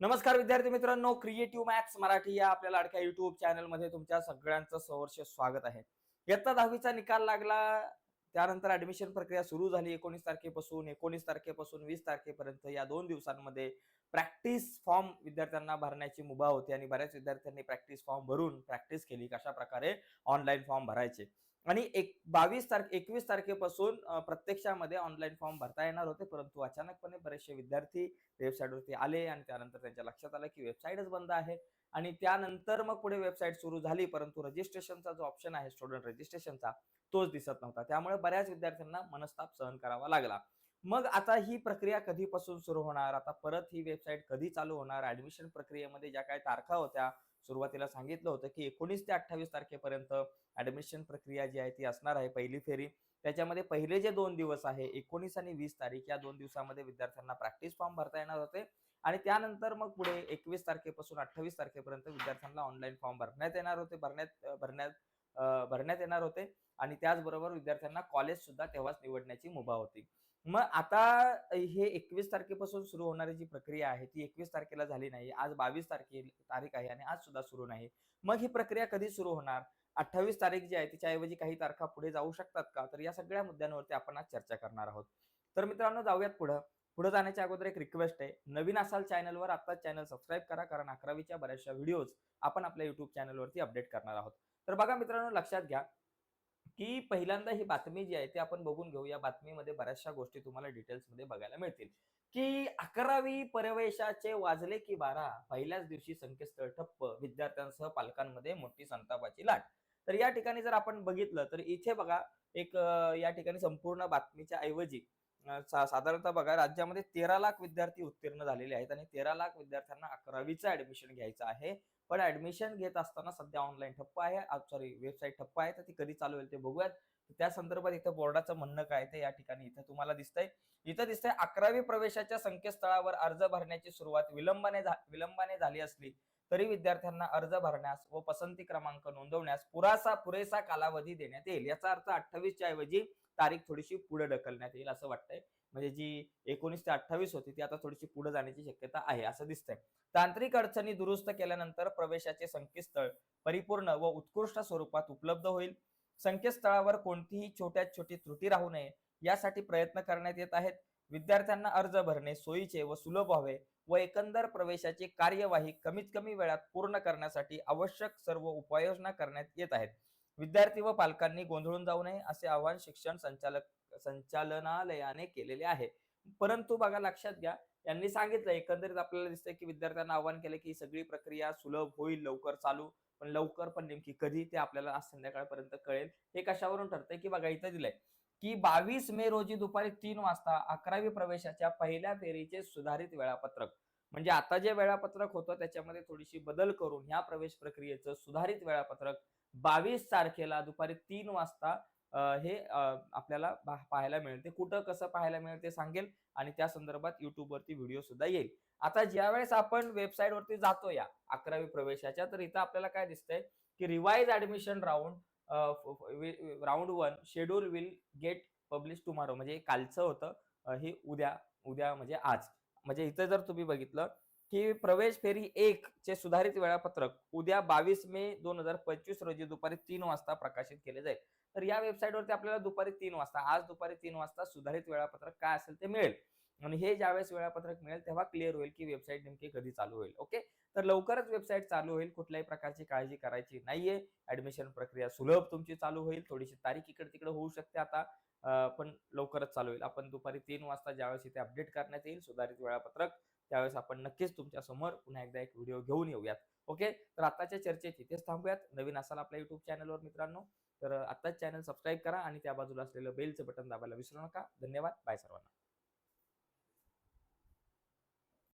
नमस्कार विद्यार्थी मित्रांनो क्रिएटिव्ह मॅथ्स मराठी या आपल्या लाडक्या युट्यूब चॅनलमध्ये तुमच्या सगळ्यांचं सहर्ष स्वागत आहे. इयत्ता दहावीचा निकाल लागला त्यानंतर ऍडमिशन प्रक्रिया सुरू झाली एकोणीस तारखेपासून एकोणीस तारखेपासून वीस तारखेपर्यंत या दोन दिवसांमध्ये प्रॅक्टिस फॉर्म विद्यार्थ्यांना भरण्याची मुभा होती आणि बऱ्याच विद्यार्थ्यांनी प्रॅक्टिस फॉर्म भरून प्रॅक्टिस केली कशा प्रकारे ऑनलाईन फॉर्म भरायचे. आणि एक बावीस तारखे एकवीस तारखेपासून प्रत्यक्षामध्ये ऑनलाईन फॉर्म भरता येणार होते. परंतु अचानकपणे बरेचसे विद्यार्थी वेबसाईटवरती आले आणि त्यानंतर त्यांच्या लक्षात आलं की वेबसाईटच बंद आहे. आणि त्यानंतर मग पुढे वेबसाईट सुरू झाली. परंतु रजिस्ट्रेशनचा जो ऑप्शन आहे स्टुडंट रजिस्ट्रेशनचा तोच दिसत नव्हता. त्यामुळे बऱ्याच विद्यार्थ्यांना मनस्ताप सहन करावा लागला. मग आता ही प्रक्रिया कधीपासून सुरू होणार? आता परत ही वेबसाईट कधी चालू होणार? ऍडमिशन प्रक्रियेमध्ये ज्या काही तारखा होत्या सुरुवातीला सांगितलं होतं की एकोणीस ते अठ्ठावीस तारखेपर्यंत ऍडमिशन प्रक्रिया जी आहे ती असणार आहे पहिली फेरी. त्याच्यामध्ये पहिले जे दोन दिवस आहे एकोणीस आणि वीस तारीख या दोन दिवसामध्ये विद्यार्थ्यांना प्रॅक्टिस फॉर्म भरता येणार होते. आणि त्यानंतर मग पुढे एकवीस तारखेपासून अठ्ठावीस तारखेपर्यंत विद्यार्थ्यांना ऑनलाईन फॉर्म भरण्यात येणार होते. भरण्यात भरण्यात भरण्यात येणार होते आणि त्याचबरोबर विद्यार्थ्यांना कॉलेज सुद्धा तेव्हाच निवडण्याची मुभा होती. मग आता हे एकवीस तारखेपासून सुरू होणारी जी प्रक्रिया आहे ती एकवीस तारखेला झाली नाही. आज बावीस तारखे तारीख आहे आणि आज सुद्धा सुरू नाही. मग ही प्रक्रिया कधी सुरू होणार? अठ्ठावीस तारीख जी आहे तिच्याऐवजी काही तारखा पुढे जाऊ शकतात का? तर या सगळ्या मुद्द्यांवरती आपण आज चर्चा करणार आहोत. तर मित्रांनो जाऊयात पुढं. पुढे जाण्याच्या अगोदर एक रिक्वेस्ट आहे. नवीन असाल चॅनलवर आत्ताच चॅनल सबस्क्राईब करा कारण अकरावीच्या बऱ्याचशा व्हिडिओज आपण आपल्या युट्यूब चॅनलवरती अपडेट करणार आहोत. तर बघा मित्रांनो लक्षात घ्या की पहिल्यांदा ही बातमी जी आहे ती आपण बघून घेऊ. या बातमीमध्ये बऱ्याचशा गोष्टी तुम्हाला डिटेल्समध्ये बघायला मिळतील. की अकरावी परवेशाचे वाजले की बारा पहिल्याच दिवशी संकेतस्थळ ठप्प विद्यार्थ्यांसह पालकांमध्ये मोठी संतापाची लाट. तर या ठिकाणी जर आपण बघितलं तर इथे बघा एक या ठिकाणी संपूर्ण बातमीच्या ऐवजी साधारणतः बघा राज्यामध्ये तेरा लाख विद्यार्थी उत्तीर्ण झालेले आहेत आणि तेरा लाख विद्यार्थ्यांना अकरावीचं ऍडमिशन घ्यायचं आहे. पण ऍडमिशन घेत असताना सध्या ऑनलाईन ठप्प आहे. सॉरी वेबसाईट ठप्प आहे. तर ती कधी चालू होईल ते बघूयात. त्या संदर्भात इथं बोर्डाचं म्हणणं काय ते या ठिकाणी इथं तुम्हाला दिसतंय. इथं दिसतंय अकरावी प्रवेशाच्या संकेतस्थळावर अर्ज भरण्याची सुरुवात विलंबाने विलंबाने झाली असली तरी विद्यार्थ्यांना अर्ज भरण्यास व पसंती क्रमांक नोंदवण्यास पुरासा पुरेसा कालावधी देण्यात येईल. याचा अर्थ अठ्ठावीसच्या ऐवजी तारीख थोडीशी पुढे ढकलण्यात येईल असं वाटतंय. म्हणजे जी एकोणीस ते अठ्ठावीस होती ती आता थोडीशी पुढे जाण्याची शक्यता आहे असं दिसतंय. तांत्रिक अडचणी दुरुस्त केल्यानंतर प्रवेशाचे संकेतस्थळ परिपूर्ण व उत्कृष्ट स्वरूपात उपलब्ध होईल. संकेतस्थळावर कोणतीही छोट्यात छोटी त्रुटी राहू नये यासाठी प्रयत्न करण्यात येत आहेत. विद्यार्थ्यांना अर्ज भरणे सोयीचे व सुलभ व्हावे व एकंदर प्रवेशाची कार्यवाही कमीत कमी वेळात पूर्ण करण्यासाठी आवश्यक सर्व उपाययोजना करण्यात येत आहेत. विद्यार्थी व पालकांनी गोंधळून जाऊ नये असे आवाहन शिक्षण संचालक संचालनालयाने केलेले आहे. परंतु बघा लक्षात घ्या यांनी सांगितलं एकंदरीत आपल्याला दिसतंय की विद्यार्थ्यांना आवाहन केलं की सगळी प्रक्रिया सुलभ होईल लवकर चालू. पण लवकर पण नेमकी कधी ते आपल्याला आज संध्याकाळपर्यंत कळेल. हे कशावरून ठरतंय की बघा इथं दिलंय की बावीस मे रोजी दुपारी तीन वाजता अकरावी प्रवेशाच्या पहिल्या फेरीचे सुधारित वेळापत्रक. म्हणजे आता जे वेळापत्रक होतं त्याच्यामध्ये थोडीशी बदल करून ह्या प्रवेश प्रक्रियेचं सुधारित वेळापत्रक बावीस तारखेला दुपारी तीन वाजता हे आपल्याला पाहायला मिळेल. ते कुठं कसं पाहायला मिळेल ते सांगेल आणि त्या संदर्भात युट्यूबवरती व्हिडिओ सुद्धा येईल. आता ज्यावेळेस आपण वेबसाईटवरती जातो या अकरावी प्रवेशाच्या तर इथं आपल्याला काय दिसतंय की revise admission round round one schedule will get publish tomorrow म्हणजे कालचं होतं हे उद्या उद्या म्हणजे आज. म्हणजे इथं जर तुम्ही बघितलं की प्रवेश फेरी एक चे सुधारित वेळापत्रक उद्या बावीस मे दोन हजार पंचवीस रोजी दुपारी तीन वाजता प्रकाशित केले जाईल. तर या वेबसाईटवरती आपल्याला दुपारी तीन वाजता आज दुपारी तीन वाजता सुधारित वेळापत्रक काय असेल ते मिळेल. आणि हे ज्यावेळेस वेळापत्रक मिळेल तेव्हा क्लिअर होईल की वेबसाईट नेमकी कधी चालू होईल. ओके? तर लवकरच वेबसाईट चालू होईल. कुठल्याही प्रकारची काळजी करायची नाहीये. ऍडमिशन प्रक्रिया सुलभ तुमची चालू होईल. थोडीशी तारीख इकडे तिकडे होऊ शकते आता. पण लवकरच चालू होईल. आपण दुपारी तीन वाजता ज्यावेळेस इथे अपडेट करण्यात येईल सुधारित वेळापत्रक त्यावेळेस आपण नक्कीच तुमच्यासमोर पुन्हा एकदा एक व्हिडिओ घेऊन येऊयात. ओके? तर आताच्या चर्चेत इथेच थांबूयात. नवीन असाल आपल्या युट्यूब चॅनलवर मित्रांनो तर आत्ताच चॅनल सबस्क्राईब करा आणि त्या बाजूला असलेलं बेलचं बटन दाबायला विसरू नका. धन्यवाद. बाय सर्वांना.